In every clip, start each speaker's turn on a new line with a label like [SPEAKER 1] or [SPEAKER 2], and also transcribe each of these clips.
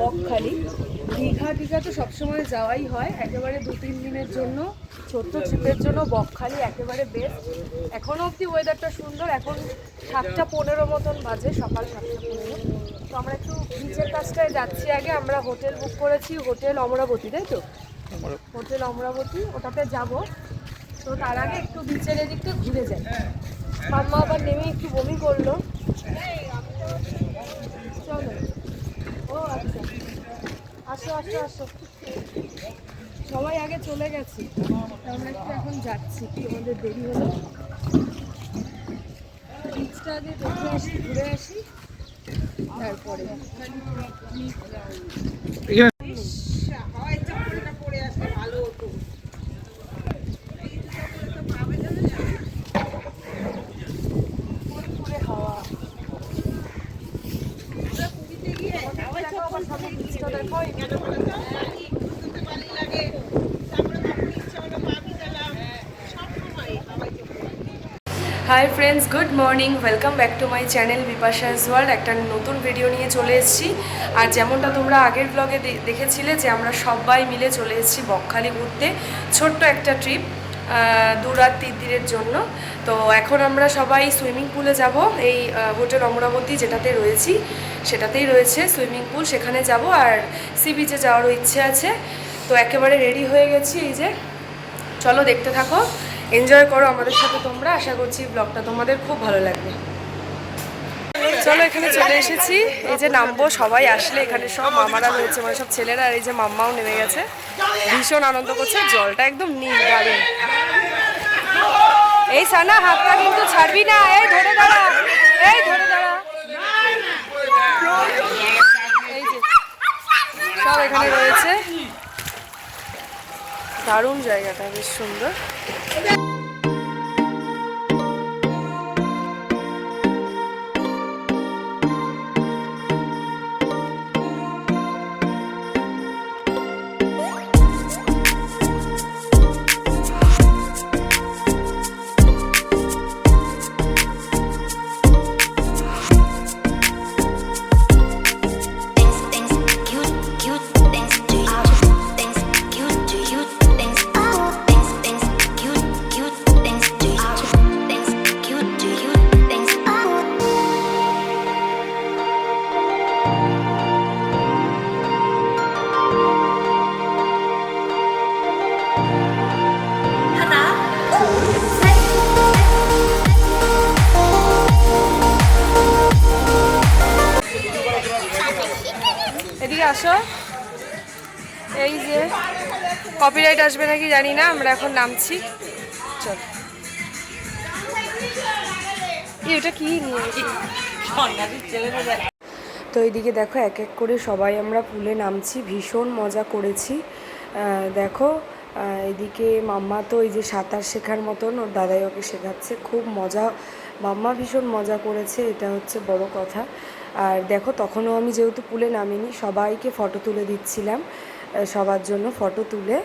[SPEAKER 1] বকখালি। দীঘা দীঘা তো সবসময় যাওয়াই হয়। একেবারে দু তিন দিনের জন্য ছোট্ট ট্রিপের জন্য বকখালি একেবারে বেস্ট এখনও অবধি ওয়েদারটা সুন্দর। এখন সাতটা পনেরো মতন বাজে সকাল সাতটা পনেরো। তো আমরা একটু বিচের কাছটায় যাচ্ছি আগে। আমরা হোটেল বুক করেছি হোটেল অমরাবতী তাই তো? হোটেল অমরাবতী ওটাতে যাব। তো তার আগে একটু বিচের এদিকটা ঘুরে যাই। মাম্মা আবার নেমে একটু বমি করল। চলো। আসো আসো আসো। সবাই আগে চলে গেছে। আমরা একটু এখন যাচ্ছি। কি আমাদের দেরি হলো? বিচটা আগে দেখে আসি, ঘুরে আসি। তারপরে ঘুরে হাওয়া দেখো আমার সামনে বিচটা দেখো hi friends good morning welcome back to my channel Bipasha's world একটা নতুন ভিডিও নিয়ে চলে এসেছি। আর যেমনটা তোমরা আগের ব্লগে দেখেছিলে যে আমরা সবাই মিলে চলে এসেছি বকখালি ঘুরতে। ছোট্ট একটা ট্রিপ দু রাত তিন দিনের জন্য। তো এখন আমরা সবাই সুইমিং পুলে যাব। এই হোটেল অমরাবতী যেটাতে রয়েছি, সেটাতেই রয়েছে সুইমিং পুল সেখানে যাব আর সি বিচে যাওয়ারও ইচ্ছে আছে। তো একেবারে রেডি হয়ে গেছি এই যে। চলো দেখতে থাকো। এনজয় করো আমাদের সাথে তোমরা। আশা করছি ব্লগটা তোমাদের খুব ভালো লাগবে। চলো এখানে চলে এসেছি। এই যে নামবো, সবাই আসলে এখানে সব মামারা রয়েছে মানে সব ছেলেরা আর এই যে মাম্মাও নেমে গেছে। ভীষণ আনন্দ করছে, জলটা একদম নীল দারুণ এই সানা হাতটা কিন্তু ছাড়বি না। এই, ধরে দাঁড়া। এই, ধরে দাঁড়া। সব এখানে রয়েছে। দারুণ জায়গাটা, বেশ সুন্দর। Okay. কপিরাইট আসবে নাকি জানি না, আমরা এখন নামছি। চল। এটা কি তো এইদিকে দেখো, এক এক করে সবাই আমরা পুলে নামছি, ভীষণ মজা করেছি। দেখো এদিকে মাম্মা তো এই যে সাঁতার শেখার মতন, ওর দাদাই ওকে শেখাচ্ছে, খুব মজা। মাম্মা ভীষণ মজা করেছে, এটা হচ্ছে বড় কথা। আর দেখো, তখনও আমি যেহেতু পুলে নামিনি, সবাইকে ফটো তুলে দিচ্ছিলাম। সবার জন্য ফটো তুলে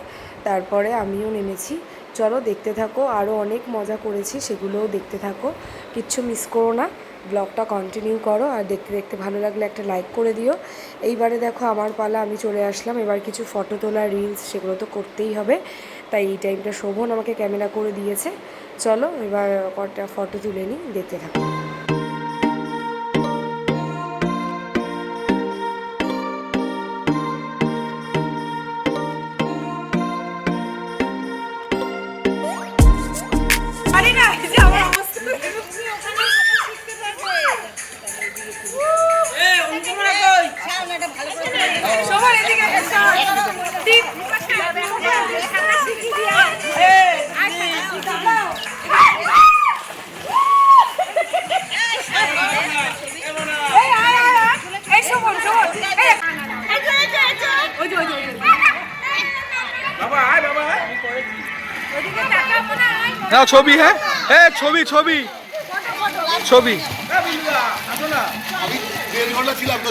[SPEAKER 1] তারপরে আমিও নেমেছি। চলো দেখতে থাকো আরও অনেক মজা করেছি, সেগুলোও দেখতে থাকো। কিচ্ছু মিস করো না ব্লগটা কন্টিনিউ করো আর দেখতে দেখতে ভালো লাগলে একটা লাইক করে দিও। এইবারে দেখো আমার পালা, আমি চলে আসলাম, এবার কিছু ফটো তোলা রিলস সেগুলো তো করতেই হবে। তাই এই টাইমটা শোভন আমাকে ক্যামেরা করে দিয়েছে। চলো এবার কটা ফটো তুলে নিই, দেখতে থাকো।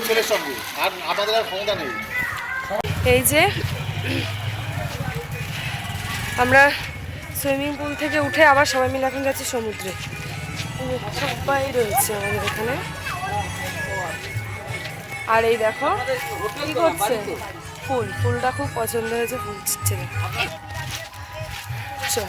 [SPEAKER 2] ছেলের সঙ্গে আর আমাদের আর ক্ষমতা নেই
[SPEAKER 1] এই যে, আমরা সুইমিং পুল থেকে উঠে আবার সবাই মিলে এখন যাচ্ছি সমুদ্রে। এই যে সবাই রয়েছে আমাদের এখানে। আর এই দেখো, কি করছে? ফুল, ফুলটা খুব পছন্দ হয়েছে, ফুল ছিচ্ছে চল।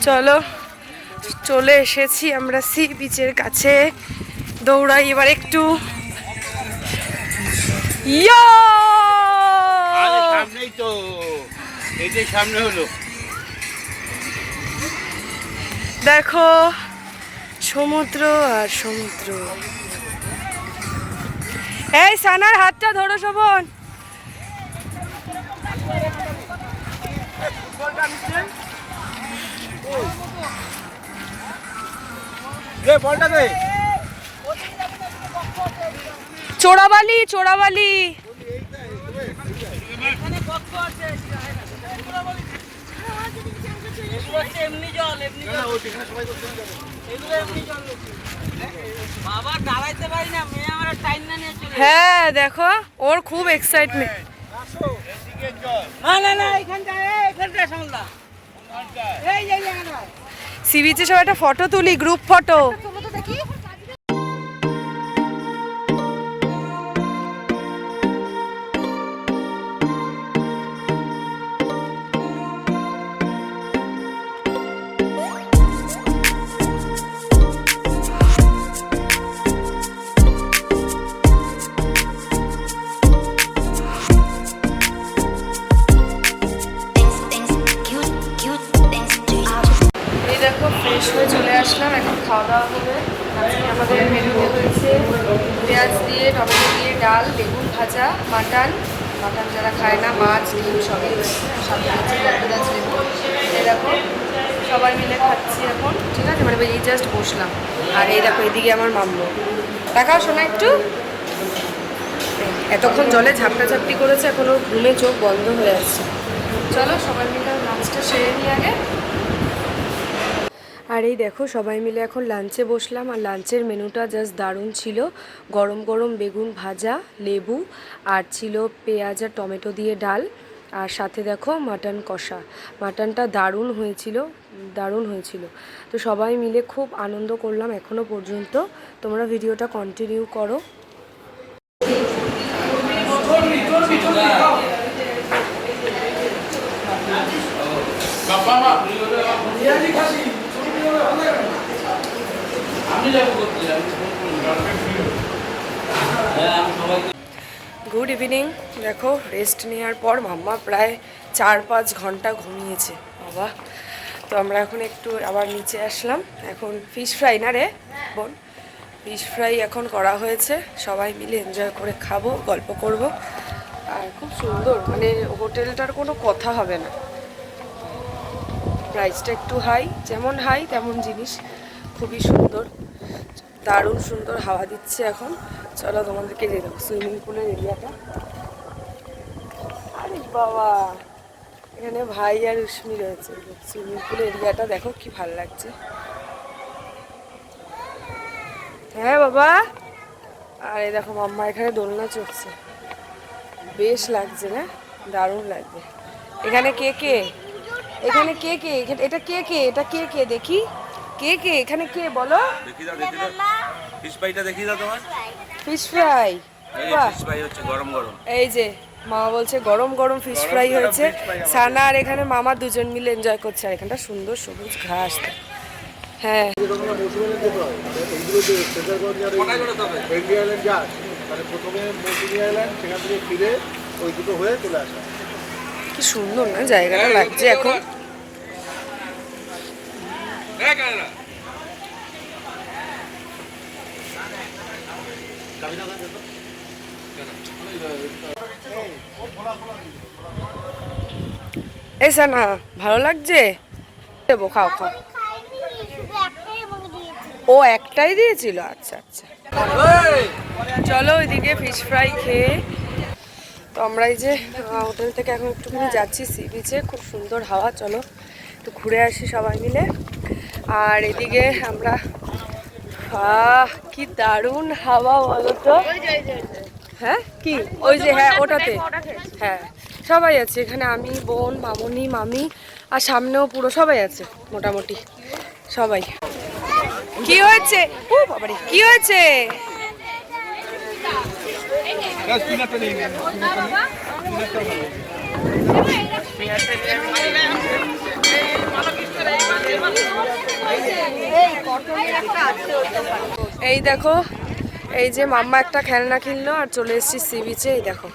[SPEAKER 1] চলো চলে এসেছি আমরা সি বিচের কাছে। দৌড়াই এবার একটু। ইয়া!
[SPEAKER 3] সামনেই তো। এটাই সামনে হলো।
[SPEAKER 1] দেখো সমুদ্র আর সমুদ্র। এই সানার হাতটা ধরো শোভন। চোরাবালি চোরাবালি।
[SPEAKER 4] বাবা দাঁড়াইতে পারি না মেয়ে আমার টাইম না নিয়ে
[SPEAKER 1] হ্যাঁ দেখো ওর খুব এক্সাইটমেন্ট সি বিচে সব একটা ফটো তুলি গ্রুপ ফটো
[SPEAKER 5] Things,
[SPEAKER 1] পেঁয়াজ দিয়ে, টমেটো দিয়ে, ডাল, বেগুন ভাজা, মাটন। মাটন যারা খায় না, মাছ, ডিম, সবই দেখো, সবাই মিলে খাচ্ছি এখন, ঠিক আছে? মানে এই জাস্ট বসলাম। আর এই দেখো, এদিকে আমার মামলো দেখাও শোনা একটু। এতক্ষণ জলে ঝাপটা ঝাপটি করেছে, এখনও ঘুমে চোখ বন্ধ হয়ে আছে। চলো, সবাই মিলে লাঞ্চটা সেরে নিই আগে। আর এই দেখো, সবাই মিলে এখন লাঞ্চে বসলাম। আর লাঞ্চের মেনুটা জাস্ট দারুণ ছিল। গরম গরম বেগুন ভাজা, লেবু আর ছিল পেঁয়াজ আর টমেটো দিয়ে ডাল। আর সাথে দেখো মাটন কষা। মাটনটা দারুণ হয়েছিল দারুণ হয়েছিল। তো সবাই মিলে খুব আনন্দ করলাম এখনও পর্যন্ত। তোমরা ভিডিওটা কন্টিনিউ করো। গুড ইভিনিং দেখো রেস্ট নেওয়ার পর মাম্মা প্রায় চার পাঁচ ঘণ্টা ঘুমিয়েছে। বাবা, তো আমরা এখন একটু আবার নিচে আসলাম। এখন ফিশ ফ্রাই না রে? বোন ফিশ ফ্রাই এখন করা হয়েছে। সবাই মিলে এনজয় করে খাব, গল্প করব। আর খুব সুন্দর মানে হোটেলটার কোনো কথা হবে না। প্রাইসটা একটু হাই যেমন হাই তেমন জিনিস খুবই সুন্দর। দারুণ সুন্দর হাওয়া দিচ্ছে এখন। চলো তোমাদেরকে যে দেখো সুইমিং পুলের এরিয়াটা আরে বাবা, এখানে ভাই আর উষ্মি রয়েছে। সুইমিং পুলের এরিয়াটা দেখো কি ভালো লাগছে। হ্যাঁ বাবা? আর এই দেখো মাম্মা এখানে দোলনা চড়ছে। বেশ লাগছে না? দারুণ লাগবে। এখানে কে কে? এখানে কে কে? এটা কে কে? এটা কে কে? দেখি। কে কে? এখানে কে? বলো।
[SPEAKER 3] দেখি দাও দেখি দাও। ফিশ ফ্রাইটা দেখি দাও তোমার।
[SPEAKER 1] ফিশ ফ্রাই
[SPEAKER 3] এই যে
[SPEAKER 1] বাহ।
[SPEAKER 3] ফিশ ফ্রাই হচ্ছে গরম গরম।
[SPEAKER 1] এই যে মা বলছে গরম গরম ফিশ ফ্রাই হয়েছে। সানা আর এখানে মামা দুজন মিলে এনজয় করছে। আর এখানটা সুন্দর সবুজ ঘাস। হ্যাঁ। কি সুন্দর না? জায়গাটা লাগছে এখন। এই সানা ভালো লাগছে? দেবো খাও খাও। ও একটাই দিয়েছিল? আচ্ছা আচ্ছা। চলো ওইদিকে ফিশ ফ্রাই খেয়ে। তো আমরা এই যে হোটেল থেকে এখন একটুখানি যাচ্ছি সি বিচে খুব সুন্দর হাওয়া চলো। একটু ঘুরে আসি সবাই মিলে। আর এদিকে আমরা, আহ, কি দারুণ হাওয়া বলো তো। হ্যাঁ? কি? ওই যে হ্যাঁ ওটাতে। হ্যাঁ সবাই আছে এখানে, আমি, বোন, মামনি, মামি, আর সামনেও পুরো সবাই আছে, মোটামুটি। সবাই। কি হয়েছে? ও বাবারে কি হয়েছে? এই দেখো এই যে মাম্মা একটা খেলনা কিনলো আর চলে এসেছি সি বিচে এই দেখো।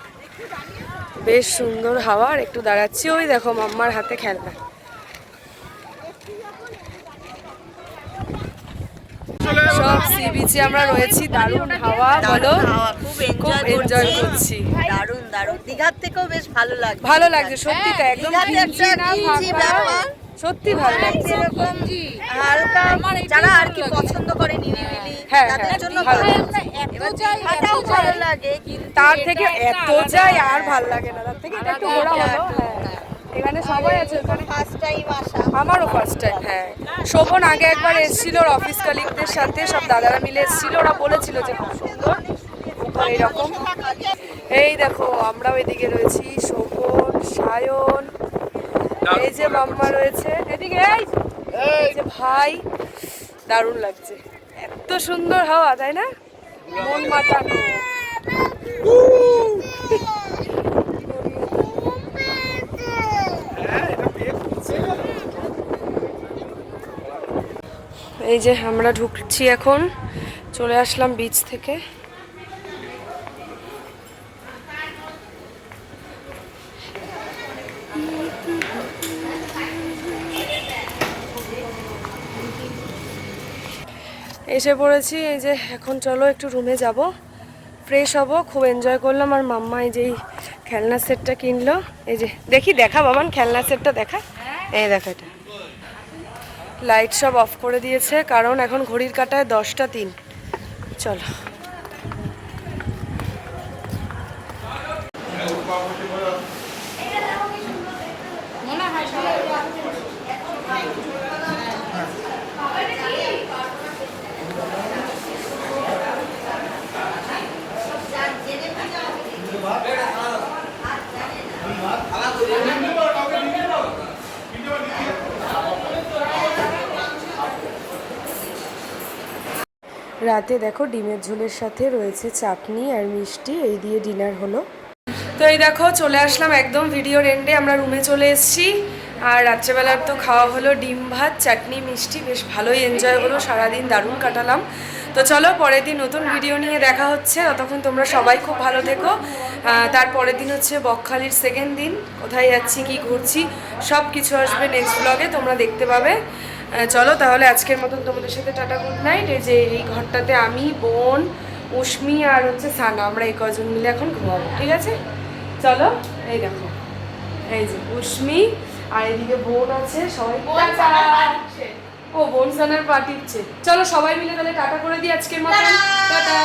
[SPEAKER 1] বেশ সুন্দর হাওয়া আর একটু দাঁড়াচ্ছি ওই দেখো মাম্মার হাতে খেলনা। সব সি বিচে আমরা রয়েছি দারুণ হাওয়া বলো।
[SPEAKER 6] খুব এনজয় করছি। দারুণ দারুণ। দীঘার থেকেও বেশ ভালো লাগছে।
[SPEAKER 1] ভালো লাগছে সত্যি তাই একদম সত্যি ভালো লাগছে
[SPEAKER 6] যেরকম হালকা যারা আর কি পছন্দ করে নিরিবিলি
[SPEAKER 1] হ্যাঁ,
[SPEAKER 6] তাদের
[SPEAKER 1] হ্যাঁ,
[SPEAKER 6] জন্য
[SPEAKER 1] ভালো
[SPEAKER 6] ভালো। লাগে
[SPEAKER 1] তার থেকে এত যাই আর ভালো লাগে না। তার থেকে এটা একটু ঘোরা হলো হ্যাঁ। এখানে সবাই আছে ওখানে
[SPEAKER 6] ফার্স্ট টাইম আসা।
[SPEAKER 1] আমারও ফার্স্ট টাইম হ্যাঁ। শোভন আগে একবার এসেছিল ওর অফিস কালিকদের সাথে সব দাদারা মিলে এসেছিল ওরা বলেছিল যে খুব সুন্দর এইরকম এই দেখো আমরাও এদিকে রয়েছি শোভন সায়ন এই যে মাম্মা রয়েছে। এদিকে এই! যে ভাই, দারুণ লাগছে। এত সুন্দর হাওয়া, তাই না? মন মাতানো। এই যে আমরা ঢুকছি এখন, চলে আসলাম বিচ থেকে। এসে পড়েছি, এই যে এখন চলো একটু রুমে যাব। ফ্রেশ হব, খুব এনজয় করলাম। আর মাম্মা এই যে খেলনা সেটটা কিনলো। এই যে, দেখি, দেখা বাবান, খেলনা সেটটা দেখা। এই দেখা এটা। লাইট সব অফ করে দিয়েছে, কারণ এখন ঘড়ির কাটায় দশটা তিন। চলো। রাতে দেখো ডিমের ঝোলের সাথে রয়েছে চাটনি আর মিষ্টি এই দিয়ে ডিনার হলো। তো এই দেখো চলে আসলাম একদম ভিডিওর এন্ডে আমরা রুমে চলে এসেছি। আর রাত্রেবেলার তো খাওয়া হলো ডিম ভাত চাটনি মিষ্টি বেশ ভালোই এনজয় হলো সারাদিন দারুণ কাটালাম। তো চলো পরের দিন নতুন ভিডিও নিয়ে দেখা হচ্ছে ততক্ষণ তোমরা সবাই খুব ভালো থেকো। আহ, তার পরের দিন হচ্ছে বকখালির সেকেন্ড দিন কোথায় যাচ্ছি কি ঘুরছি সব কিছু আসবে নেক্সট ব্লগে তোমরা দেখতে পাবে। চলো তাহলে আজকের মতন তোমাদের সাথে টাটা গুড নাইট এই যে এই ঘরটাতে আমি বোন উষ্মি আর হচ্ছে সানা আমরা এই কজন মিলে এখন ঘুমাবো ঠিক আছে? চলো এই দেখো এই যে উষ্মি আর এদিকে বোন আছে সবাই। ও বোন সানার পাঠিয়েছে চলো সবাই মিলে তাহলে টাটা করে দিই আজকের মতন। টাটা!